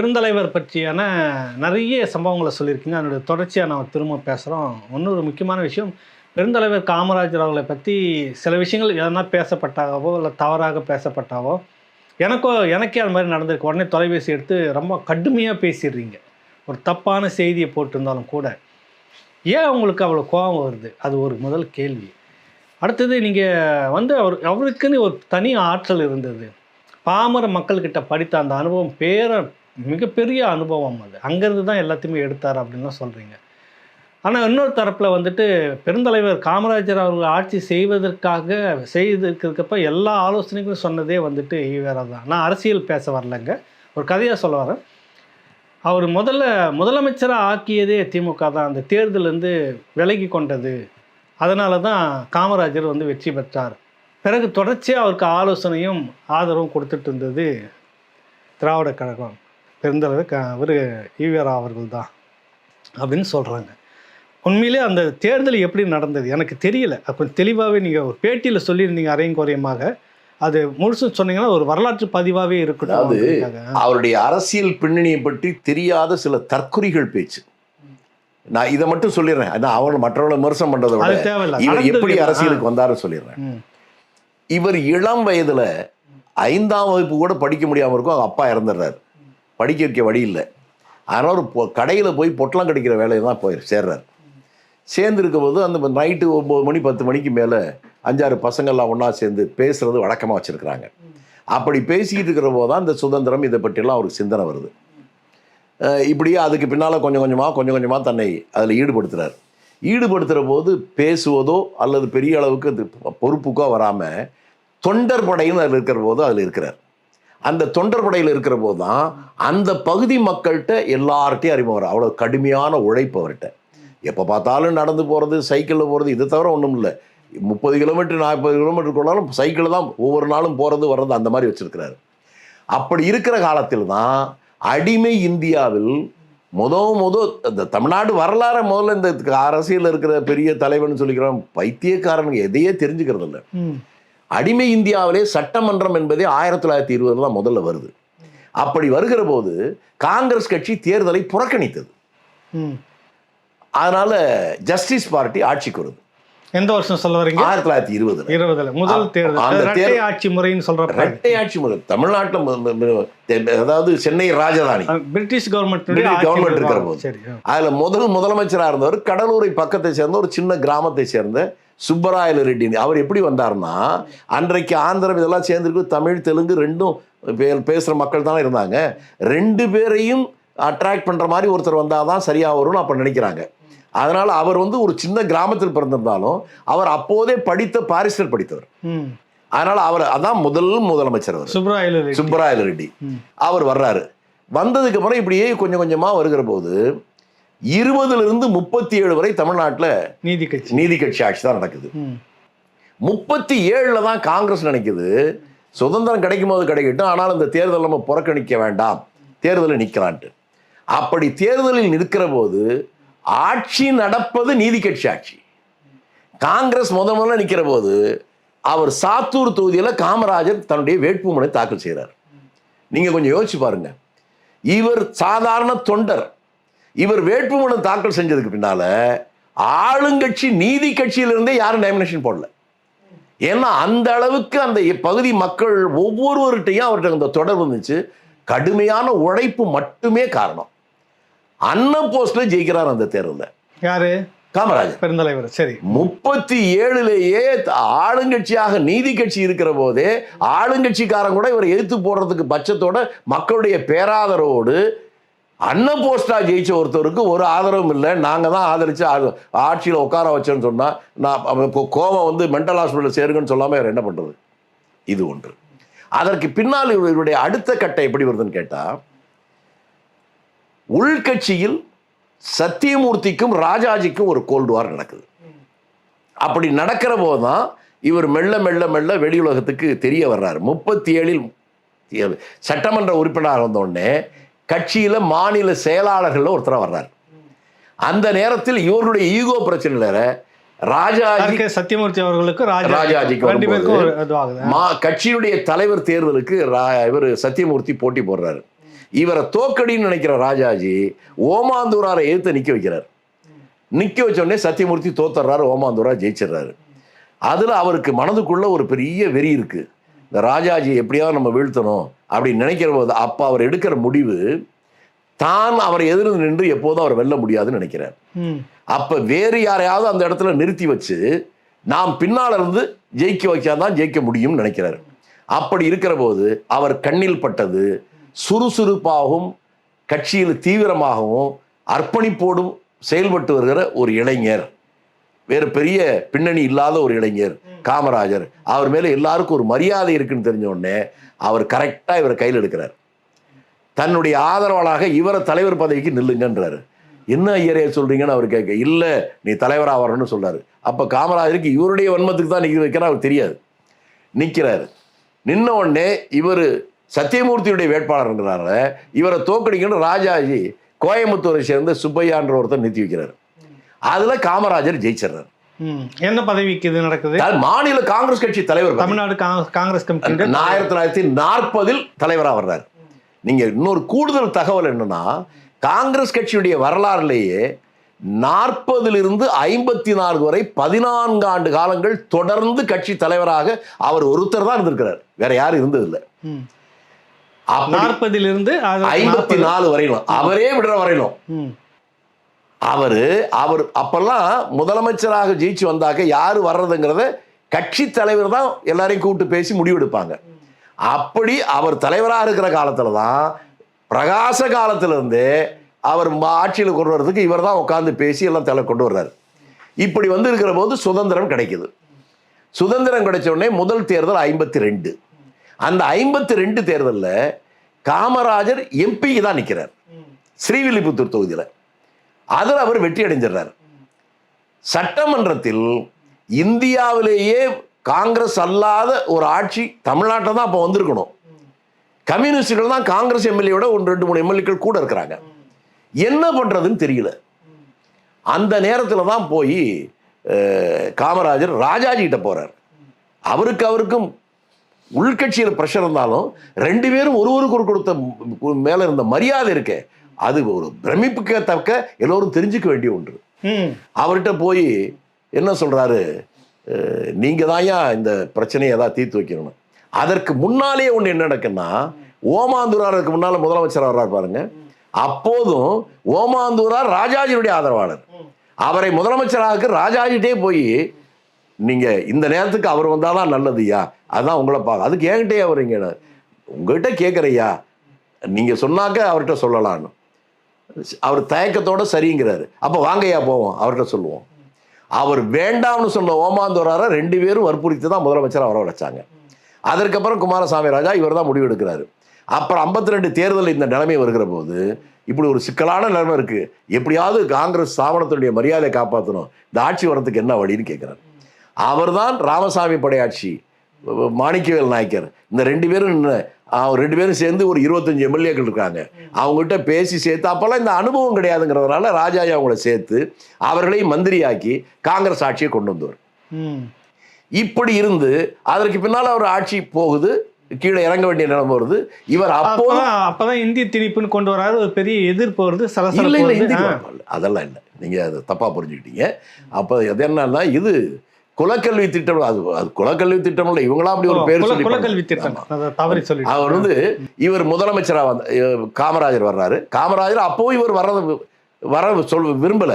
பெருந்தலைவர் பற்றியான நிறைய சம்பவங்களை சொல்லியிருக்கீங்க. அதனுடைய தொடர்ச்சியாக நான் திரும்ப பேசுகிறோம் இன்னொரு முக்கியமான விஷயம் பெருந்தலைவர் காமராஜர் அவர்களை பற்றி சில விஷயங்கள் எதனா பேசப்பட்டாகவோ இல்லை தவறாக பேசப்பட்டாவோ எனக்கோ எனக்கே அது மாதிரி நடந்திருக்கு. உடனே தொலைபேசி எடுத்து ரொம்ப கடுமையாக பேசிடுறீங்க. ஒரு தப்பான செய்தியை போட்டிருந்தாலும் கூட. ஏன் உங்களுக்கு அவ்வளோ கோபம் வருது? அது ஒரு முதல் கேள்வி. அடுத்தது நீங்கள் வந்து அவர் அவருக்குன்னு ஒரு தனி ஆற்றல் இருந்தது. பாமர மக்கள்கிட்ட படித்த அந்த அனுபவம் பேர மிகப்பெரிய அனுபவம் அது. அங்கேருந்து தான் எல்லாத்தையுமே எடுத்தார் அப்படின்னு சொல்கிறீங்க ஆனால் இன்னொரு தரப்பில் வந்துட்டு பெருந்தலைவர் காமராஜர் அவர்கள் ஆட்சி செய்வதற்காக செய்திருக்கிறதுக்கப்ப எல்லா ஆலோசனைகளும் சொன்னதே வந்துட்டு ஈவேரா தான் நான் அரசியல் பேச வரலைங்க. ஒரு கதையாக சொல்ல வரேன். அவர் முதல்ல முதலமைச்சராக ஆக்கியதே திமுக தான். அந்த தேர்தலேருந்து விலகி கொண்டது. அதனால தான் காமராஜர் வந்து வெற்றி பெற்றார். பிறகு தொடர்ச்சியாக அவருக்கு ஆலோசனையும் ஆதரவும் கொடுத்துட்டு இருந்தது திராவிட கழகம். பெருந்தளவு க இவர் ஈவேரா அவர்கள் தான் அப்படின்னு சொல்கிறாங்க உண்மையிலே அந்த தேர்தல் எப்படி நடந்தது? எனக்கு தெரியல. அப்போ தெளிவாகவே நீங்கள் ஒரு பேட்டியில் சொல்லியிருந்தீங்க அரையும் குறையமாக அது முழுசும் சொன்னீங்கன்னா ஒரு வரலாற்று பதிவாகவே அதாவது அப்படிங்கிறதுக்காக. அவருடைய அரசியல் பின்னணியை பற்றி தெரியாத சில தற்குறிகள் பேச்சு. நான் இதை மட்டும் சொல்லிடுறேன். அதான் அவங்க மற்றவங்களை விமர்சனம் பண்றதை அது விட தேவையில்ல. இவர் எப்படி. அரசியலுக்கு வந்தாருன்னு சொல்லிடுறேன். இவர் இளம் வயதுல ஐந்தாம் வகுப்பு கூட படிக்க முடியாம இருக்கும். அவங்க அப்பா இறந்துடுறாரு. படிக்க வைக்க வழி இல்லை. அதனால் ஒரு பொ- கடையில் போய் பொட்டலம் கடிக்கிற வேலையை தான் போய் சேர்றாரு. சேர்ந்துருக்கும் போது அந்த நைட்டு ஒம்பது மணி பத்து மணிக்கு மேலே அஞ்சாறு பசங்கள்லாம் ஒன்றா சேர்ந்து பேசுகிறது வழக்கமாக வச்சுருக்கிறாங்க. அப்படி பேசிக்கிட்டு இருக்கிற போது தான் இந்த சுதந்திரம் இதை பற்றியெல்லாம் அவருக்கு சிந்தனை வருது. இப்படியே அதுக்கு பின்னால் கொஞ்சம் கொஞ்சமாக கொஞ்சம் கொஞ்சமாக தன்னை அதில் ஈடுபடுத்துகிறார் ஈடுபடுத்துகிற போது பேசுவதோ அல்லது பெரிய அளவுக்கு அது பொறுப்புக்கோ வராமல் தொண்டர் படைன்னு அதில் இருக்கிற போது அதில் இருக்கிறார். அந்த தொண்டர் படையில் இருக்கிற போது தான் அந்த பகுதி மக்கள்கிட்ட எல்லார்ட்டையும் அறிமுகம் அவ்வளோ கடுமையான உழைப்பு அவர்கிட்ட. எப்போ பார்த்தாலும் நடந்து போகிறது சைக்கிளில் போகிறது இதை தவிர ஒன்றும் இல்லை. முப்பது கிலோமீட்டர் நாற்பது கிலோமீட்டர் கொண்டாலும் சைக்கிளில் தான் ஒவ்வொரு நாளும் போகிறது வர்றது அந்த மாதிரி வச்சுருக்கிறாரு. அப்படி இருக்கிற காலத்தில் தான் அடிமை இந்தியாவில் முத முத இந்த தமிழ்நாடு வரலாறு முதல்ல இந்த அரசியல் இருக்கிற பெரிய தலைவன் சொல்லிக்கிறோம் பைத்தியக்காரனுக்கு எதையே தெரிஞ்சுக்கிறது இல்லை அடிமை இந்தியாவிலே சட்டமன்றம் என்பதே ஆயிரத்தி தொள்ளாயிரத்தி இருபதுல தான் முதல்ல வருது. அப்படி வருகிற போது காங்கிரஸ் கட்சி தேர்தலை புறக்கணித்தது. அதனால ஜஸ்டிஸ் பார்ட்டி ஆட்சிக்கு வருது. எந்த வருஷம் சொல்ல வரீங்க? ஆயிரத்தி தொள்ளாயிரத்தி இருபதுல. இருபதுல. முதல் தேர்தல். இரட்டை ஆட்சி முறைன்னு சொல்றப்ப. இரட்டை ஆட்சி முறை. தமிழ்நாட்டில் அதாவது சென்னை ராஜதானி. பிரிட்டிஷ் கவர்மெண்ட் government இருக்கிற போது. அதுல முதல் முதலமைச்சராக இருந்தவர் கடலூரை பக்கத்தை சேர்ந்த ஒரு சின்ன கிராமத்தை சேர்ந்த சுப்பராயல ரெட்டி. அவர் எப்படி வந்தாருன்னா அன்றைக்கு ஆந்திரம் இதெல்லாம் சேர்ந்துருக்கு தமிழ் தெலுங்கு ரெண்டும் பேசுற மக்கள் தானே இருந்தாங்க. ரெண்டு பேரையும் அட்ராக்ட் பண்ற மாதிரி ஒருத்தர் வந்தாதான் சரியா வரும்னு அப்ப நினைக்கிறாங்க. அதனால அவர் வந்து ஒரு சின்ன கிராமத்தில் பிறந்திருந்தாலும் அவர் அப்போதே படித்த பாரிஸ்டர் படித்தவர். அதனால அவர் அதான் முதல் முதலமைச்சர் அவர். சுப்ராயலு ரெட்டி. சுப்பராயல ரெட்டி. அவர் வர்றாரு. வந்ததுக்கு அப்புறம் இப்படியே கொஞ்சம் கொஞ்சமா வருகிற போது இருபதுல இருந்து முப்பத்தி ஏழு வரை தமிழ்நாட்டில் நீதி கட்சி. நீதி கட்சி ஆட்சி தான் நடக்குது. முப்பத்தி ஏழுல தான் காங்கிரஸ் நினைக்குது. சுதந்திரம் கிடைக்கும் போது கிடைக்கட்டும். ஆனால் இந்த தேர்தல் நம்ம புறக்கணிக்க வேண்டாம். தேர்தலில் நிற்கலான்ட்டு அப்படி தேர்தலில் நிற்கிற போது ஆட்சி நடப்பது நீதி கட்சி ஆட்சி. காங்கிரஸ் முத முதல்ல நிற்கிற போது அவர் சாத்தூர் தொகுதியில் காமராஜர் தன்னுடைய வேட்புமனை தாக்கல் செய்கிறார் நீங்கள் கொஞ்சம் யோசிச்சு பாருங்க. இவர் சாதாரண தொண்டர். இவர் வேட்புமனு தாக்கல் செஞ்சதுக்கு பின்னால் ஆளுங்கட்சி நீதி கட்சியிலிருந்தே யாரும் நாமினேஷன் போடல. ஏன்னா அந்த அளவுக்கு அந்த பகுதி மக்கள் ஒவ்வொருவர்கிட்டையும் அவர்கிட்ட அந்த தொடர்பு இருந்துச்சு. கடுமையான உழைப்பு மட்டுமே காரணம். அன்ன போஸ்ட்ல ஜெயிக்கிறார் அந்த தேர்தலில். யாரு? காமராஜர். பெருந்தலைவர் சரி. முப்பத்தி ஏழுலேயே ஆளுங்கட்சியாக நீதி கட்சி இருக்கிற போதே ஆளுங்கட்சிக்காரன் கூட இவரை எதிர்த்து போடுறதுக்கு பட்சத்தோட மக்களுடைய பேராதரவோடு அன்ன போஸ்டா ஜெயிச்ச ஒருத்தருக்கு ஒரு ஆதரவும் இல்லை. நாங்கள் தான் ஆதரிச்சு ஆட்சியில் உட்கார வச்சோன்னு சொன்னால் நான் கோவம் வந்து மென்டல் ஹாஸ்பிட்டல் சேருங்கன்னு சொல்லாமல் இவர் என்ன பண்ணுறது இது ஒன்று. அதற்கு பின்னால் இவர் இவருடைய அடுத்த கட்டம் எப்படி வருதுன்னு கேட்டால் உள்கட்சியில் சத்தியமூர்த்திக்கும் ராஜாஜிக்கும் ஒரு கோல்டு வார் நடக்குது. அப்படி நடக்கிற போது தான் இவர் மெல்ல மெல்ல மெல்ல வெளி உலகத்துக்கு தெரிய வர்றாரு. முப்பத்தி ஏழில் சட்டமன்ற உறுப்பினராக வந்த உடனே கட்சியில மாநில செயலாளர்கள் ஒருத்தராக வர்றார். அந்த நேரத்தில் இவருடைய ஈகோ பிரச்சனையில ராஜாஜி ஆர்கே சத்யமூர்த்தி அவர்களுக்கு ராஜா ராஜாஜிக்கு கட்சியினுடைய தலைவர் தேர்தலுக்கு இவர் சத்தியமூர்த்தி போட்டி போடுறாரு. இவரை தோக்கடின்னு நினைக்கிற ராஜாஜி ஓமாந்தூராரை எதிர்த்து நிக்க வைக்கிறார். நிக்க வச்ச உடனே சத்தியமூர்த்தி தோத்துறாரு ஓமாந்தூரா ஜெயிச்சிடுறாரு. அதுல அவருக்கு மனதுக்குள்ள ஒரு பெரிய வெறி இருக்கு. இந்த ராஜாஜி எப்படியாவது நம்ம வீழ்த்தணும் அப்படின்னு நினைக்கிற போது அப்ப அவர் எடுக்கிற முடிவு தான் அவரை எதிர்த்து நின்று எப்போதும் அவர் வெல்ல முடியாதுன்னு நினைக்கிறார். அப்ப வேறு யாரையாவது அந்த இடத்துல நிறுத்தி வச்சு நாம் பின்னால இருந்து ஜெயிக்க வைக்காதான் ஜெயிக்க முடியும்னு நினைக்கிறார். அப்படி இருக்கிற போது அவர் கண்ணில் பட்டது சுறுசுறுப்பாகவும் கட்சியில் தீவிரமாகவும் அர்ப்பணிப்போடும் செயல்பட்டு வருகிற ஒரு இளைஞர். வேறு பெரிய பின்னணி இல்லாத ஒரு இளைஞர் காமராஜர். அவர் மேலே எல்லாருக்கும் ஒரு மரியாதை இருக்குன்னு தெரிஞ்ச உடனே அவர் கரெக்டாக இவரை கையில் எடுக்கிறார். தன்னுடைய ஆதரவாளாக இவரை தலைவர் பதவிக்கு நில்லுங்கன்றாரு. என்ன ஐயரே சொல்கிறீங்கன்னு அவர் கேட்க இல்லை நீ தலைவராக வரணும்னு சொல்கிறார் அப்போ காமராஜருக்கு இவருடைய வன்மத்துக்கு தான் நிற்க வைக்கிற அவர் தெரியாது. நிற்கிறாரு நின்ன உடனே இவர் சத்தியமூர்த்தியுடைய வேட்பாளர்ங்கிறனால இவரை தோக்கடிக்கணும் ராஜாஜி கோயம்புத்தூரை சேர்ந்த சுப்பையான்ற ஒருத்தர் நிறுத்தி வைக்கிறார். அதுல காமராஜர் ஜெயிச்சிடுறாரு. என்ன பதவிக்கு இது நடக்குது? மாநில காங்கிரஸ் கட்சி தலைவர். தமிழ்நாடு காங்கிரஸ் கமிட்டியுடைய ஆயிரத்தி தொள்ளாயிரத்தி நாற்பதில் தலைவராக வர்றார். நீங்க இன்னொரு கூடுதல் தகவல் என்னன்னா காங்கிரஸ் கட்சியுடைய வரலாறுலேயே நாற்பதிலிருந்து ஐம்பத்தி நான்கு வரை பதினான்கு ஆண்டு காலங்கள் தொடர்ந்து கட்சி தலைவராக அவர் ஒருத்தர் தான் இருந்திருக்கிறார். வேற யாரும் இருந்ததில்லை. நாற்பதிலிருந்து அது ஐம்பத்தி. நாலு வரையிலும் அவரே விடுற வரையிலும் அவரு அவர் அப்பெல்லாம் முதலமைச்சராக ஜெயிச்சு வந்தாக்க யாரு வர்றதுங்கிறத கட்சி தலைவர் தான் எல்லாரையும் கூப்பிட்டு பேசி முடிவெடுப்பாங்க. அப்படி அவர் தலைவராக இருக்கிற காலத்துல தான் பிரகாச காலத்துல இருந்தே அவர் ஆட்சியில் கொண்டு வர்றதுக்கு இவர் தான் உட்காந்து பேசி எல்லாம் தலை கொண்டு வர்றாரு. இப்படி வந்து இருக்கிற போது சுதந்திரம் கிடைக்குது. சுதந்திரம் கிடைச்ச உடனே முதல் தேர்தல் ஐம்பத்தி ரெண்டு. அந்த ஐம்பத்தி ரெண்டு தேர்தலில் காமராஜர் எம்பிக்கு தான் நிற்கிறார் ஸ்ரீவில்லிபுத்தூர் தொகுதியில். அதில் அவர் வெற்றி அடைஞ்சிடுறார். சட்டமன்றத்தில் இந்தியாவிலேயே காங்கிரஸ் அல்லாத ஒரு ஆட்சி தமிழ்நாட்டில் தான் அப்போ வந்திருக்கணும். கம்யூனிஸ்டுகள் தான் காங்கிரஸ் எம்எல்ஏவோட ஒன்று ரெண்டு மூணு எம்எல்ஏக்கள் கூட இருக்கிறாங்க. என்ன பண்ணுறதுன்னு தெரியல. அந்த நேரத்தில் தான் போய் காமராஜர் ராஜாஜி கிட்ட அவருக்கு அவருக்கும் உள்கட்சியில் ப்ரெஷர் இருந்தாலும் ரெண்டு பேரும் ஒருவருக்கு ஒரு கொடுத்த மேல இருந்த மரியாதை இருக்கே அது ஒரு பிரமிப்புக்கு தக்க எல்லோரும் தெரிஞ்சுக்க வேண்டிய ஒன்று. அவர்கிட்ட போய் என்ன சொல்றாரு? அஹ், நீங்க தான்யா இந்த பிரச்சனையை ஏதாவது தீர்த்து வைக்கணும் அதற்கு முன்னாலேயே ஒன்று என்ன நடக்குன்னா ஓமாந்தூராருக்கு முன்னால முதலமைச்சர் வர்றாரு பாருங்க. அப்போதும் ஓமாந்தூரார் ராஜாஜியுடைய ஆதரவாளர். அவரை முதலமைச்சராக ராஜாஜிட்டே போய் நீங்கள் இந்த நேரத்துக்கு அவர் வந்தாதான் நல்லதுயா அதான் உங்களை பார்க்க அதுக்கு என்கிட்டயே வரீங்க உங்கள்கிட்ட கேட்குறையா நீங்கள் சொன்னாக்க அவர்கிட்ட சொல்லலான்னு. அவர் தயக்கத்தோட சரிங்கிறாரு. அப்போ வாங்கய்யா போவோம் அவர்கிட்ட சொல்லுவோம். அவர் வேண்டாம்னு சொன்ன ஓமாந்தோராரை ரெண்டு பேரும் வற்புறுத்தி தான் முதலமைச்சர் வரவழைச்சாங்க அதற்கப்புறம் குமாரசாமி ராஜா இவர் தான் முடிவு எடுக்கிறாரு. அப்புறம் ஐம்பத்தி ரெண்டு தேர்தல் இந்த நிலைமை வருகிற போது இப்படி ஒரு சிக்கலான நிலைமை இருக்குது எப்படியாவது காங்கிரஸ் ஸ்தாபனத்தினுடைய மரியாதையை காப்பாற்றணும் இந்த ஆட்சி வரத்துக்கு என்ன வழின்னு கேட்குறாரு. அவர்தான் ராமசாமி படையாட்சி மாணிக்கவேல் நாயக்கர். இந்த ரெண்டு பேரும் அவங்க ரெண்டு பேரும் சேர்ந்து ஒரு இருபத்தஞ்சு எம்எல்ஏக்கள் இருக்காங்க. அவங்ககிட்ட பேசி சேர்த்து அப்போல்லாம் இந்த அனுபவம் கிடையாதுங்கிறதுனால ராஜாஜி அவங்கள சேர்த்து அவர்களையும் மந்திரியாக்கி காங்கிரஸ் ஆட்சியை கொண்டு வந்தவர். இப்படி இருந்து அதற்கு பின்னால் அவர் ஆட்சி போகுது கீழே இறங்க வேண்டிய நிலைமை வருது. இவர் அப்போ அப்பதான் அப்பதான் இந்திய திணிப்புன்னு கொண்டு வராரு. ஒரு பெரிய எதிர்ப்பு வருது இல்ல சலசலப்பு இல்ல. குழப்பம் அதெல்லாம் இல்லை. நீங்க அதை தப்பா புரிஞ்சுக்கிட்டீங்க. அப்போ அது என்னன்னா இது குலக்கல்வி திட்டம் அது அது குலக்கல்வி திட்டம் இல்லை இவங்களா அப்படி ஒரு பேர் சொல்லி குலக்கல்வி. திட்டம். தவறி சொல்லிட்டு அவர் வந்து இவர் முதலமைச்சரா வந்த காமராஜர் வர்றாரு. காமராஜர் அப்பவும் இவர் வர்றது வர சொல் விரும்பல.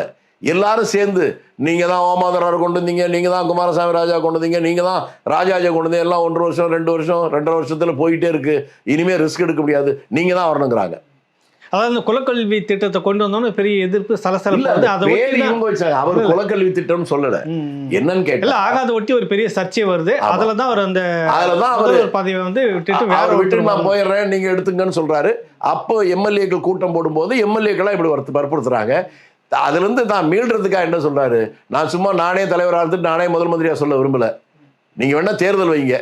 எல்லாரும் சேர்ந்து நீங்க தான் ஓமாதரார் கொண்டு வந்தீங்க நீங்க தான் குமாரசாமி ராஜா கொண்டு வந்தீங்க நீங்க தான் ராஜாஜா கொண்டு வந்தீங்க எல்லாம் ஒன்றரை வருஷம் ரெண்டு வருஷம் ரெண்டரை வருஷத்துல போயிட்டே இருக்கு. இனிமே ரிஸ்க் எடுக்க முடியாது. நீங்க தான் வரணுங்கிறாங்க. அதாவது இந்த குலக்கல்வி திட்டத்தை கொண்டு வந்தோன்னு பெரிய எதிர்ப்பு சலசலப்பு வந்து அதை ஒட்டி தான் அவர் குலக்கல்வி திட்டம்னு சொல்லல. என்னன்னு இல்ல கேட்டா ஆகாத ஒட்டி ஒரு பெரிய சர்ச்சை வருது. அதுல தான் அவர் அந்த அதுலதான் அவர் முதல்வர் பதவியை வந்து விட்டுட்டு வேற அவர் விட்டு நான் போயிடுறேன் நீங்க எடுத்துங்கன்னு சொல்றாரு. அப்போ எம்எல்ஏக்கள் கூட்டம் போடும்போது எம்எல்ஏக்கெல்லாம் இப்படி வற்பு- வற்புறுத்துறாங்க. அதுல இருந்து நான் மீள்றதுக்காக என்ன சொல்றாரு? நான் சும்மா நானே தலைவராக இருந்துட்டு நானே முதல் மந்திரியா சொல்ல விரும்பல. நீங்க வேணா தேர்தல் வைங்க.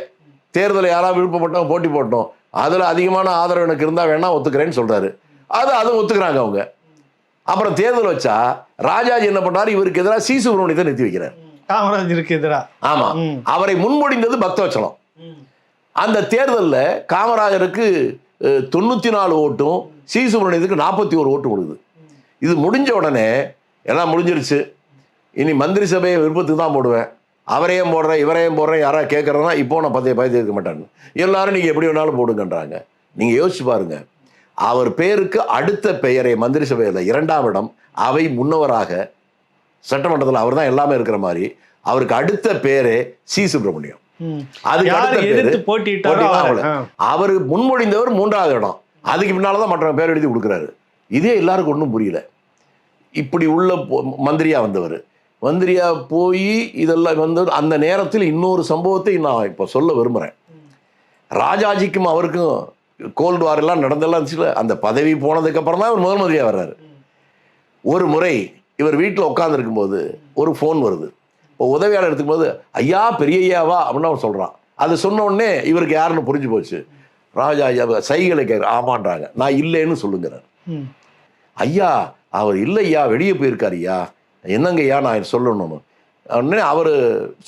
தேர்தல் யாராவது விருப்பப்பட்டவங்க போட்டி போட்டோம் அதுல அதிகமான ஆதரவு எனக்கு இருந்தா வேணா ஒத்துக்கிறேன்னு சொல்றாரு. அது அதுவும் ஒத்துக்கிறாங்க அவங்க. அப்புறம் தேர்தல் வச்சா ராஜாஜி என்ன பண்றாரு? இவருக்கு எதிராக சி சுப்பிரமணியத்தை நிறுத்தி வைக்கிறார். காமராஜருக்கு எதிரா? ஆமா. அவரை முன்மொழிந்தது பக்தவச்சலம். அந்த தேர்தலில் காமராஜருக்கு தொண்ணூற்றி நாலு ஓட்டும் சி சுப்பிரமணியத்துக்கு நாற்பத்தி ஒரு ஓட்டு விழுது இது முடிஞ்ச உடனே எல்லாம் முடிஞ்சிருச்சு. இனி மந்திரி சபையை விருப்பத்துக்கு தான் போடுவேன். அவரையும் போடுறேன் இவரையும் போடுறேன் யாராவது கேட்குறதுனா இப்போ நான் பத்திய பயத்து இருக்க மாட்டேன். எல்லாரும் நீங்கள் எப்படி வேணாலும் போடுங்கன்றாங்க. நீங்கள் யோசிச்சு பாருங்க. அவர் பேருக்கு அடுத்த பெயரை மந்திரி சபையில் இரண்டாம் இடம் அவை முன்னவராக சட்டமன்றத்தில் அவர் தான் எல்லாமே இருக்கிற மாதிரி அவருக்கு அடுத்த பேரே சி. சுப்பிரமணியம். அதுக்கு அடுத்த பேரு அவரு. முன்மொழிந்தவர் மூன்றாவது இடம். அதுக்கு பின்னால தான் மற்றவங்க பேர் எழுதி கொடுக்குறாரு. இதே எல்லாருக்கும் ஒன்றும் புரியல. இப்படி உள்ள மந்திரியா வந்தவர். மந்திரியா போய் இதெல்லாம் வந்து அந்த நேரத்தில் இன்னொரு சம்பவத்தை நான் இப்போ சொல்ல விரும்புகிறேன் ராஜாஜிக்கும் அவருக்கும் கோல்டு வார் எல்லாம் நடந்தெல்லாம் இருந்துச்சுல அந்த பதவி போனதுக்கு அப்புறம் தான் அவர் முதல் வர்றாரு. ஒரு முறை இவர் வீட்டில் உட்காந்துருக்கும் போது ஒரு ஃபோன் வருது. இப்போ உதவியாளர் எடுத்துக்கும் போது ஐயா பெரிய ஐயாவா அப்படின்னு அவன் சொல்கிறான் அது சொன்ன உடனே இவருக்கு யாருன்னு புரிஞ்சு போச்சு. ராஜா ஐயா சைகளை கேட்குற ஆமான்றாங்க. நான் இல்லைன்னு சொல்லுங்கிறார். ஐயா அவர் இல்லையா வெளியே போயிருக்காரு ஐயா. என்னங்க ஐயா நான் சொல்லணும் உடனே அவர்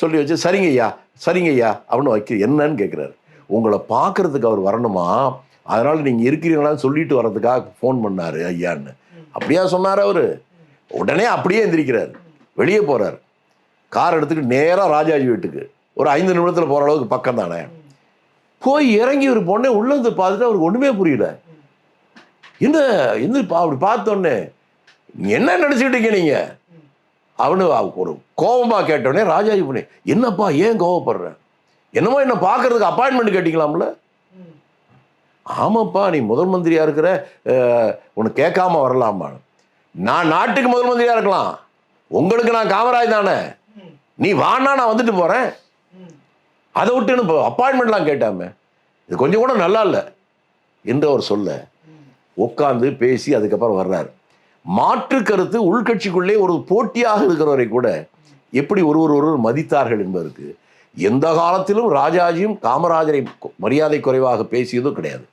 சொல்லி வச்சு சரிங்க ஐயா சரிங்க ஐயா அப்படின்னு வைக்க என்னன்னு கேட்குறாரு. உங்களை பார்க்கறதுக்கு அவர் வரணுமா? அதனால் நீங்கள் இருக்கிறீங்களான்னு சொல்லிட்டு வர்றதுக்காக ஃபோன் பண்ணார் ஐயான்னு. அப்படியா சொன்னார் அவர். உடனே அப்படியே எந்திரிக்கிறார். வெளியே போகிறார் கார் எடுத்துக்கிட்டு நேராக ராஜாஜி வீட்டுக்கு. ஒரு ஐந்து நிமிடத்தில் போகிற அளவுக்கு பக்கம் தானே. போய் இறங்கி ஒரு பொண்ணை உள்ளே வந்து பார்த்துட்டு அவருக்கு ஒன்றுமே புரியல. என்ன என்ன பா அப்படி பார்த்தோன்னே என்ன நினச்சிக்கிட்டீங்க நீங்கள் அவனு அவ- ஒரு கோபமாக கேட்டோடனே ராஜாஜி பண்ணி என்னப்பா ஏன் கோவப்படுற? என்னமோ என்ன பார்க்கறதுக்கு அப்பாயின்மெண்ட் கேட்டிங்களாம்ல? ஆமாப்பா நீ முதல் மந்திரியா இருக்கிற உனக்கு கேட்காம வரலாமா? நான் நாட்டுக்கு முதல் மந்திரியா இருக்கலாம். உங்களுக்கு நான் காமராஜ் தானே? நீ வானா நான் வந்துட்டு போறேன். அதை விட்டு இப்போ அப்பாயின்மெண்ட்லாம் கேட்டாமே? இது கொஞ்சம் கூட நல்லா இல்லை. என்று அவர் சொல்ல உட்காந்து பேசி அதுக்கப்புறம் வர்றார். மாற்று கருத்து உள்கட்சிக்குள்ளே ஒரு போட்டியாக இருக்கிறவரை கூட எப்படி ஒருவர் ஒருவர் மதித்தார்கள் என்பதற்கு எந்த காலத்திலும் ராஜாஜியும் காமராஜரை மரியாதை குறைவாக பேசியதும் கிடையாது.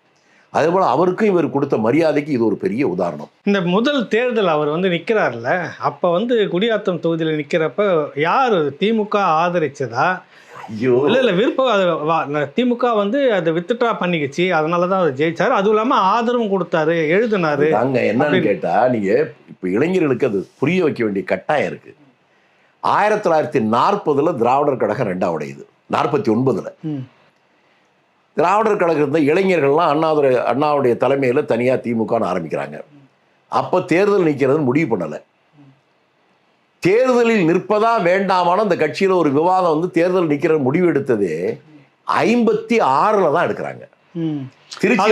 அதே போல அவருக்கும் இவர் கொடுத்த மரியாதைக்கு இது ஒரு பெரிய உதாரணம். இந்த முதல் தேர்தல் அவர் வந்து நிற்கிறார்ல அப்போ வந்து குடியாத்தம் தொகுதியில் நிற்கிறப்ப யார் திமுக ஆதரிச்சதா? ஐயோ. இல்லை இல்லை விருப்பம் அது திமுக வந்து அதை வித்ட்ரா பண்ணிக்கிச்சு அதனால தான் அவர் ஜெயிச்சார். அதுவும் இல்லாமல் ஆதரவும் கொடுத்தாரு எழுதினாரு. அங்க என்னன்னு அப்படின்னு. கேட்டா நீங்க இப்ப இளைஞர்களுக்கு அது புரிய வைக்க வேண்டிய கட்டாயம் இருக்கு. ஆயிரத்தி தொள்ளாயிரத்தி நாற்பதுல திராவிடர் கழகம் ரெண்டாம் உடையுது நாற்பத்தி ஒன்பதுல. திராவிடர் கழகம் இருந்த இளைஞர்கள்லாம் அண்ணாதுரை அண்ணாவுடைய தலைமையில தனியா திமுகன்னு ஆரம்பிக்கிறாங்க. அப்ப தேர்தல் நிற்கிறதுன்னு முடிவு பண்ணல. தேர்தலில் நிற்பதா வேண்டாமான்னு அந்த கட்சியில ஒரு விவாதம் வந்து தேர்தல் நிக்கிற முடிவு எடுத்ததே ஐம்பத்தி ஆறுல தான் எடுக்கிறாங்க. திருச்சி.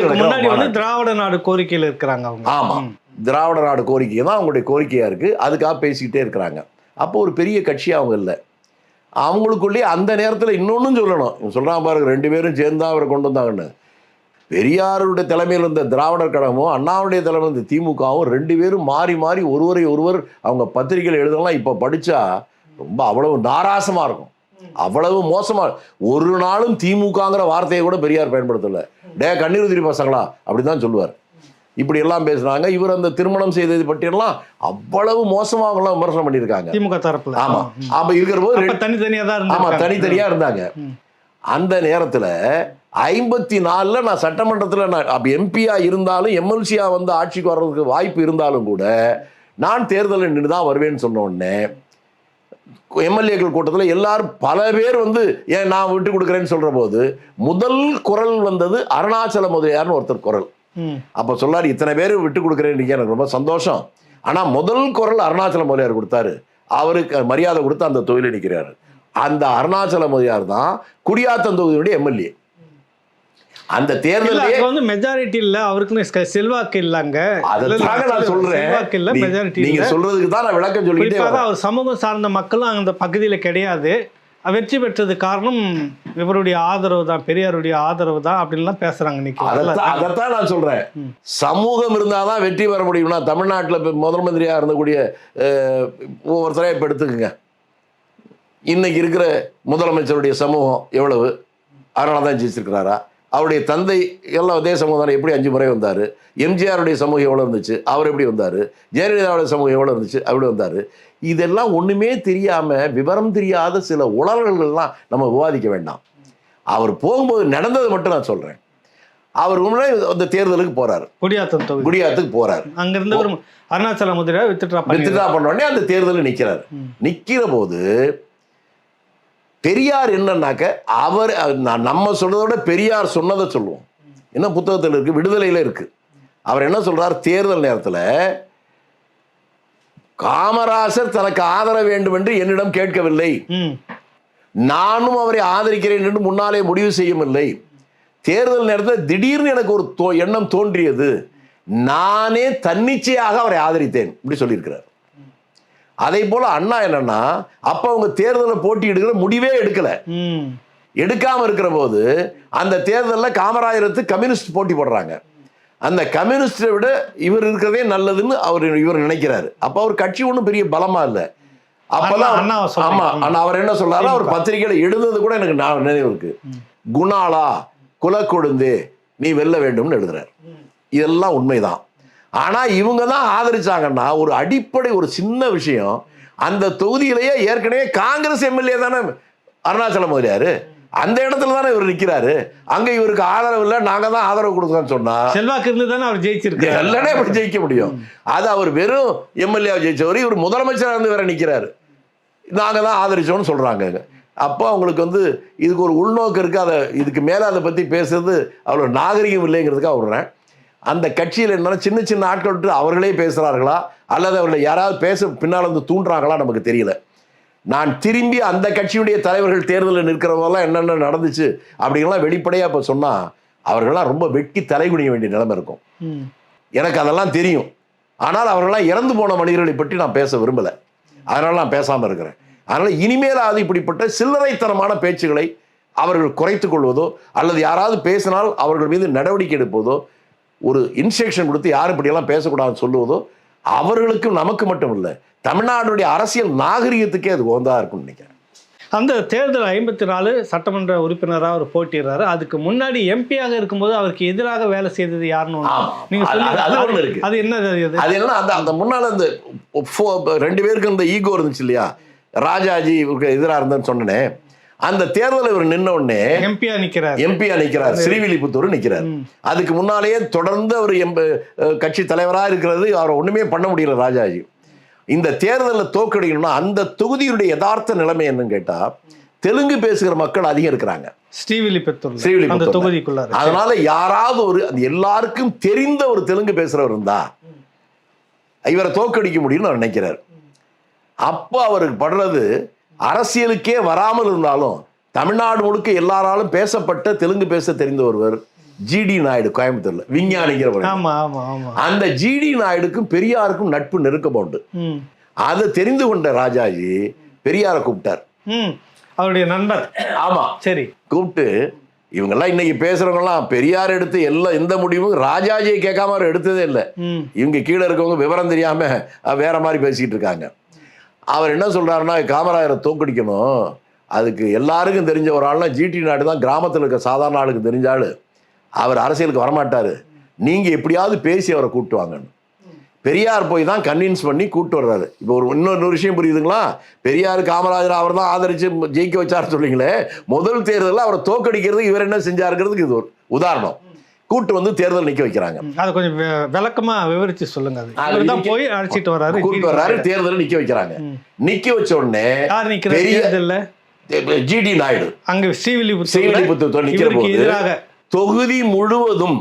திராவிட நாடு கோரிக்கையில் இருக்கிறாங்க அவங்க. ஆமா. ம். திராவிட நாடு கோரிக்கை தான் அவங்களுடைய கோரிக்கையா இருக்கு. அதுக்காக பேசிக்கிட்டே இருக்கிறாங்க. அப்போ ஒரு பெரிய கட்சி அவங்க இல்லை. அவங்களுக்குள்ளேயே அந்த நேரத்தில் இன்னொன்னும் சொல்லணும். இவன் பாருங்க ரெண்டு பேரும் சேர்ந்து தான் அவரை கொண்டு வந்தாங்கன்னு. பெரியாருடைய தலைமையில் இருந்த திராவிடர் கழகமும் அண்ணாவுடைய தலைமையில் இருந்த திமுகவும் ரெண்டு பேரும் மாறி மாறி ஒருவரை ஒருவர் அவங்க பத்திரிகையில் எழுதலாம். இப்போ படித்தா ரொம்ப அவ்வளவு நாராசமாக இருக்கும். அவ்வளவு மோசமாக ஒரு நாளும் திமுகங்கிற வார்த்தையை கூட பெரியார் பயன்படுத்தலை. டே கண்ணீர் பசங்களா அப்படிதான் சொல்லுவார். இப்படி எல்லாம் பேசுனாங்க இவர் அந்த திருமணம் செய்தது பற்றியெல்லாம் அவ்வளவு மோசமா அவங்களாம் விமர்சனம் பண்ணியிருக்காங்க. திமுக தரப்புல. ஆமா. அப்ப இருக்கிற போது தனித்தனியா தான் ஆமா தனித்தனியா இருந்தாங்க. அந்த நேரத்துல ஐம்பத்தி நாலுல நான் சட்டமன்றத்துல நான் அப்ப எம்பியா இருந்தாலும் எம்எல்சியா வந்து ஆட்சிக்கு வர்றதுக்கு வாய்ப்பு இருந்தாலும் கூட நான் தேர்தலில் நின்று தான் வருவேன்னு சொன்ன உடனே எம்எல்ஏக்கள் கூட்டத்தில் எல்லாரும் பல பேர் வந்து ஏன் நான் விட்டு கொடுக்குறேன்னு சொல்ற போது முதல் குரல் வந்தது அருணாச்சல முதலியார்னு ஒருத்தர் குரல். அப்போ சொல்லார் இத்தனை பேர் விட்டு கொடுக்குறேன்னு எனக்கு ரொம்ப சந்தோஷம். ஆனால் முதல் குரல் அருணாச்சல முதலியார் கொடுத்தாரு. அவருக்கு மரியாதை கொடுத்து அந்த தொழில நிற்கிறாரு அந்த அருணாச்சல முதலியார் தான் குடியாத்தம் தொகுதியுடைய எம்எல்ஏ. அந்த தேர்தலே வந்து மெஜாரிட்டி இல்ல. அவருக்குன்னு செ- செல்வாக்கு இல்லங்க அதுக்காக நான் சொல்றேன். செல்வாக்கு இல்ல மெஜாரிட்டி நீங்க சொல்றதுக்கு தான் நான் விளக்கம் சொல்லிட்டே அவர் சமூகம் சார்ந்த மக்களும் அந்த பகுதியில கிடையாது. வெற்றி பெற்றது காரணம் இவருடைய ஆதரவு தான் பெரியாருடைய ஆதரவு தான் அப்படின்லாம் பேசுறாங்க இன்னைக்கு. அதைத்தான் நான் சொல்றேன். சமூகம் இருந்தாதான் வெற்றி பெற முடியும்னா தமிழ்நாட்டில் முதல் மந்திரியா இருந்தக்கூடிய ஒவ்வொருத்தரையும் இப்போ எடுத்துக்கோங்க. இன்னைக்கு இருக்கிற முதலமைச்சருடைய சமூகம் எவ்வளவு? அதனால தான் ஜெயிச்சிருக்கிறாரா? அவருடைய தந்தை எல்லாம் சமூகம் தானே? எப்படி அஞ்சு முறை வந்தார்? எம்ஜிஆருடைய சமூகம் எவ்வளோ இருந்துச்சு? அவர் எப்படி வந்தார்? ஜெயலலிதாவுடைய சமூகம் எவ்வளோ இருந்துச்சு? அப்படி வந்தார்? இதெல்லாம் ஒன்றுமே தெரியாமல் விவரம் தெரியாத சில உளறல்கள்லாம் நம்ம விவாதிக்க வேண்டாம். அவர் போகும்போது நடந்தது மட்டும் நான் சொல்கிறேன் அவர் உடனே அந்த தேர்தலுக்கு போறாரு. குடியாத்தம் குடியாத்துக்கு போறாரு. அங்கிருந்து ஒரு அருணாச்சல முதலியார் வித்துட்ரா பண்ணி வித்ட்ரா பண்ண உடனே அந்த தேர்தலில் நிற்கிறார். நிற்கிற போது பெரியார் என்னன்னாக்க அவர் நான் நம்ம சொல்றதை விட பெரியார் சொன்னதை சொல்லுவோம். என்ன புத்தகத்தில் இருக்கு? விடுதலையில் இருக்கு. அவர் என்ன சொல்றார்? தேர்தல் நேரத்தில் காமராசர் தனக்கு ஆதர வேண்டும் என்று என்னிடம் கேட்கவில்லை. நானும் அவரை ஆதரிக்கிறேன் என்று முன்னாலே முடிவு செய்யவில்லை தேர்தல் நேரத்தில் திடீர்னு எனக்கு ஒரு தோ- எண்ணம் தோன்றியது. நானே தன்னிச்சையாக அவரை ஆதரித்தேன் இப்படி சொல்லியிருக்கிறார். அதே போல அண்ணா என்னன்னா அப்ப அவங்க தேர்தலில் போட்டியிடுகிற முடிவே எடுக்கல. எடுக்காம இருக்கிற போது அந்த தேர்தலில் காமராஜருக்கு கம்யூனிஸ்ட் போட்டி போடுறாங்க. அந்த கம்யூனிஸ்டை விட இவர் இருக்கிறதே நல்லதுன்னு அவர் இவர் நினைக்கிறாரு. அப்ப அவர் கட்சி ஒன்றும் பெரிய பலமா இல்லை. அப்பெல்லாம் அண்ணா- அண்ணாவை சொல்றீங்க. ஆமா ஆனா அவர் என்ன சொல்றாரு? அவர் பத்திரிகையில எழுதுனது கூட எனக்கு நான் நினைவு இருக்கு. குணாலா குலக்கொழுந்து நீ வெல்ல வேண்டும்னு எழுதுறாரு. இதெல்லாம் உண்மைதான். ஆனா இவங்க தான் ஆதரிச்சாங்கன்னா ஒரு அடிப்படை ஒரு சின்ன விஷயம் அந்த தொகுதியிலேயே ஏற்கனவே காங்கிரஸ் எம்எல்ஏ தானே அருணாச்சல முதலியாரு? அந்த இடத்துல தானே இவர் நிக்கிறாரு. அங்க இவருக்கு ஆதரவு இல்லை நாங்க தான் ஆதரவு கொடுத்தோம்னு சொன்னா. செல்வாக்கு இருந்து தானே அவர் ஜெயிச்சிருக்காரு. எல்லானே எப்படி ஜெயிக்க முடியும். அது அவர் வெறும் எம்எல்ஏ ஜெயிச்சவர் இவர் முதலமைச்சராக இருந்து வேற நிக்கிறாரு. நாங்க தான் ஆதரிச்சோம்னு சொல்றாங்க அப்போ அவங்களுக்கு வந்து இதுக்கு ஒரு உள்நோக்கு இருக்கு. அதை இதுக்கு மேலே அதை பற்றி பேசுறது அவ்வளோ நாகரிகம் இல்லைங்கிறதுக்காக விடுறேன். அந்த கட்சியில் என்னன்னா சின்ன சின்ன ஆட்கள் விட்டு அவர்களே பேசுகிறார்களா அல்லது அவர்களை யாராவது பேச பின்னால் வந்து தூண்டுறாங்களா? நமக்கு தெரியல. நான் திரும்பி அந்த கட்சியுடைய தலைவர்கள் தேர்தலில் நிற்கிறவங்கலாம் என்னென்ன நடந்துச்சு அப்படிங்கலாம் வெளிப்படையாக இப்போ சொன்னால் அவர்கள்லாம் ரொம்ப வெட்டி தலைகுனிய வேண்டிய நிலைமை இருக்கும். எனக்கு அதெல்லாம் தெரியும். ஆனால் அவர்கள்லாம் இறந்து போன மனிதர்களை பற்றி நான் பேச விரும்பலை. அதனால நான் பேசாமல் இருக்கிறேன். அதனால் இனிமேலாவது இப்படிப்பட்ட சில்லறைத்தனமான பேச்சுகளை அவர்கள் குறைத்துக் கொள்வதோ அல்லது யாராவது பேசினால் அவர்கள் மீது நடவடிக்கை எடுப்பதோ ஒரு இன்ஸ்ட்ரக்ஷன் கொடுத்து யாரும் இப்படியெல்லாம் பேசக்கூடாதுன்னு சொல்லுவதோ அவர்களுக்கும் நமக்கு மட்டும் இல்லை. தமிழ்நாடுடைய அரசியல் நாகரிகத்துக்கே அது உகந்தா இருக்கும்னு நினைக்கிறேன். அந்த தேர்தல் ஐம்பத்தி நாலு சட்டமன்ற உறுப்பினராக அவர் போட்டிடுறாரு அதுக்கு முன்னாடி எம்பியாக இருக்கும்போது அவருக்கு எதிராக வேலை செய்தது யாருன்னு. நீங்க அது- என்ன அது என்ன அந்த அந்த முன்னால அந்த ரெண்டு பேருக்கு அந்த ஈகோ இருந்துச்சு இல்லையா? ராஜாஜி இவருக்கு எதிராக இருந்தேன்னு சொன்னனே. அந்த தேர்தலில் இவர் நின்ன உடனே எம்பியா நிக்கிறாரு. எம்பியா நிக்கிறார். ஸ்ரீவில்லிபுத்தூர் நிக்கிறார். அதுக்கு முன்னாலேயே தொடர்ந்து அவர் எம்ப கட்சி தலைவராக இருக்கிறது அவரை ஒண்ணுமே பண்ண முடியல ராஜாஜி. இந்த தேர்தலில் தோக்கடிக்கணும்னா அந்த தொகுதியுடைய யதார்த்த நிலைமை என்னன்னு கேட்டா தெலுங்கு பேசுகிற மக்கள் அதிகம் இருக்கிறாங்க. ஸ்ரீவில்லிபுத்தூர். தொகுதிக்குள்ளார. அதனால யாராவது ஒரு அது எல்லாருக்கும் தெரிந்த ஒரு தெலுங்கு பேசுறவர் இருந்தா இவரை தோக்கடிக்க முடியும்னு அவர் நினைக்கிறார். அப்போ அவருக்கு படுறது அரசியலுக்கே வராமல் இருந்தாலும் தமிழ்நாடு முழுக்க எல்லாராலும் பேசப்பட்ட தெலுங்கு பேச தெரிந்த ஒருவர் ஜிடி நாயுடு கோயம்புத்தூர்ல விஞ்ஞானிங்கிற ஆமா ஆமா ஆமா. அந்த ஜிடி நாயுடுக்கும் பெரியாருக்கும் நட்பு நெருக்கம் உண்டு அதை தெரிந்து கொண்ட ராஜாஜி பெரியாரை கூப்பிட்டார். அவருடைய நண்பர். ஆமா. சரி. கூப்பிட்டு இவங்கெல்லாம் இன்னைக்கு பேசுறவங்கலாம் பெரியார் எடுத்து எல்லாம் எந்த முடிவும் ராஜாஜியை கேட்காம அவர் எடுத்ததே இல்லை. இவங்க கீழே இருக்கவங்க விவரம் தெரியாம வேற மாதிரி பேசிக்கிட்டு இருக்காங்க. அவர் என்ன சொல்றாருன்னா காமராஜரை தோக்கடிக்கணும் அதுக்கு எல்லாருக்கும் தெரிஞ்ச ஒரு ஆள்னா ஜிடி நாடு தான் கிராமத்தில் இருக்க சாதாரண ஆளுக்கு தெரிஞ்ச ஆளு. அவர் அரசியலுக்கு வரமாட்டாரு. நீங்க எப்படியாவது பேசி அவரை கூப்பிட்டு வாங்கன்னு. பெரியார் போய் தான் கன்வின்ஸ் பண்ணி கூப்பிட்டு வர்றாரு. இப்போ ஒரு இன்னொரு விஷயம் புரியுதுங்களா? பெரியார் காமராஜர் அவர் தான் ஆதரிச்சு ஜெயிக்க வச்சார் சொல்றீங்களே முதல் தேர்தலில் அவரை தோக்கடிக்கிறது இவர் என்ன செஞ்சாருங்கிறதுக்கு இது ஒரு உதாரணம். கூட்டு வந்து தேர்தல் நிக்க வைக்கிறாங்க. அதை கொஞ்சம் விளக்கமா விவரிச்சு சொல்லுங்க அது. அது இவர் தான் நீங்க- போய் அழைச்சிட்டு வர்றாரு கூட்டு வர்றாரு தேர்தல் நிக்க வைக்கிறாங்க. ம். நிக்க வச்ச உடனே பெரிய- ஜிடி நாயுடு. அங்க ஸ்ரீவில்லிபுத்தூர் ஸ்ரீவில்லிபுத்தூர் இவருக்கு போது தொகுதி முழுவதும்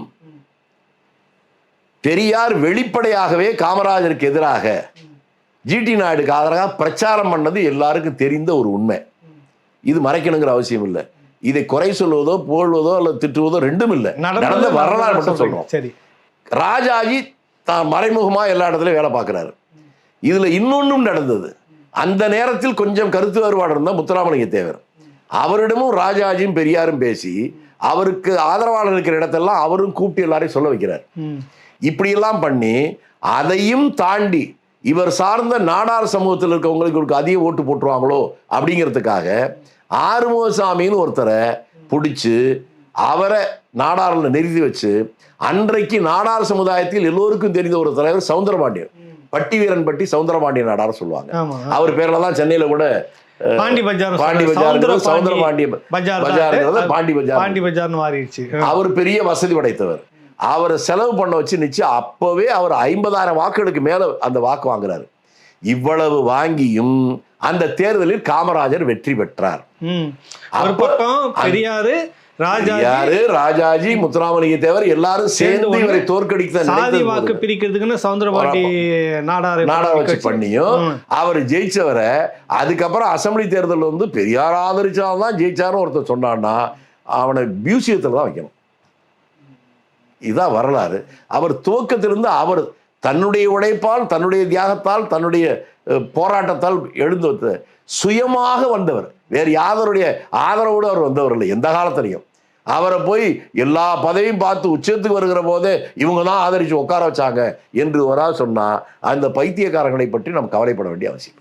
பெரியார் வெளிப்படையாகவே காமராஜருக்கு எதிராக ஜிடி நாயுடுக்கு ஆதரவாக பிரச்சாரம் பண்ணது எல்லாருக்கும் தெரிந்த ஒரு உண்மை. இது மறைக்கணுங்கிற அவசியம் இல்லை. இதை குறை சொல்வதோ புகழ்வதோ அல்லது திட்டுவதோ ரெண்டும் இல்லை. நடந்த வரலாறு மட்டும் சொல்றோம் சரி. ராஜாஜி தான் மறைமுகமா எல்லா இடத்துலயும் வேலை பார்க்குறாரு. இதுல இன்னொன்றும் நடந்தது. அந்த நேரத்தில் கொஞ்சம் கருத்து வேறுபாடு இருந்தால் முத்துராமலிங்க தேவர். அவரிடமும் ராஜாஜியும் பெரியாரும் பேசி அவருக்கு ஆதரவாளர் இருக்கிற இடத்தெல்லாம் அவரும் கூப்பிட்டு எல்லாரையும் சொல்ல வைக்கிறார். இப்படியெல்லாம் பண்ணி அதையும் தாண்டி இவர் சார்ந்த நாடார் சமூகத்தில் இருக்கவங்களுக்கு இவருக்கு அதிக ஓட்டு போட்டுருவாங்களோ அப்படிங்கிறதுக்காக ஆறுமுகசாமின்னு ஒருத்தரை பிடிச்சி அவரை நாடாரில் நிறுத்தி வச்சு அன்றைக்கு நாடார் சமுதாயத்தில் எல்லோருக்கும் தெரிந்த ஒரு தலைவர் சவுந்தரபாண்டியன். பட்டி வீரன் பட்டி சவுந்தரபாண்டியன் நாடார் சொல்லுவாங்க. அவர் பேரில் தான் சென்னையில் கூட பாண்டி பஜார் பாண்டி பஜாருங்கிறது சவுந்தர பாண்டி பஜார் பாண்டி பஜார். பாண்டி பஜார்னு மாறிடுச்சு. அவர் பெரிய வசதி படைத்தவர். அவரை செலவு பண்ண வச்சு நிச்சயம் அப்பவே அவர் ஐம்பதாயிரம் வாக்குகளுக்கு மேல அந்த வாக்கு வாங்குறாரு. இவ்வளவு வாங்கியும் அந்த தேர்தலில் காமராஜர் வெற்றி பெற்றார். பெரியாரு யாரு? ராஜாஜி முத்துராமலிங்க தேவர் எல்லாரும் சேர்ந்து இவரை தோற்கடித்த சாதி வாக்கு. பிரிக்கிறதுக்குன்னு சவுந்தரபாண்டி நாடார் நாடா வச்சு பண்ணியும். அவர் ஜெயிச்சவரை அதுக்கப்புறம் அசெம்பிளி தேர்தல் வந்து பெரியார் ஆதரிச்சால்தான் ஜெயிச்சாருன்னு ஒருத்தர் சொன்னான்னா அவனை மியூசியத்தில் தான் வைக்கணும். இதுதான் வரலாறு. அவர் துவக்கத்திலிருந்து அவர் தன்னுடைய உழைப்பால் தன்னுடைய தியாகத்தால் தன்னுடைய போராட்டத்தால் எழுந்து சுயமாக வந்தவர். வேறு யாதருடைய ஆதரவோடு அவர் வந்தவர் இல்லை. எந்த காலத்திலையும். அவரை போய் எல்லா பதவியும் பார்த்து உச்சத்துக்கு வருகிற போதே இவங்க தான் ஆதரித்து உட்கார வச்சாங்க என்று ஒரு சொன்னால் சொன்னா அந்த பைத்தியக்காரங்களை பற்றி நாம் கவலைப்பட வேண்டிய அவசியம்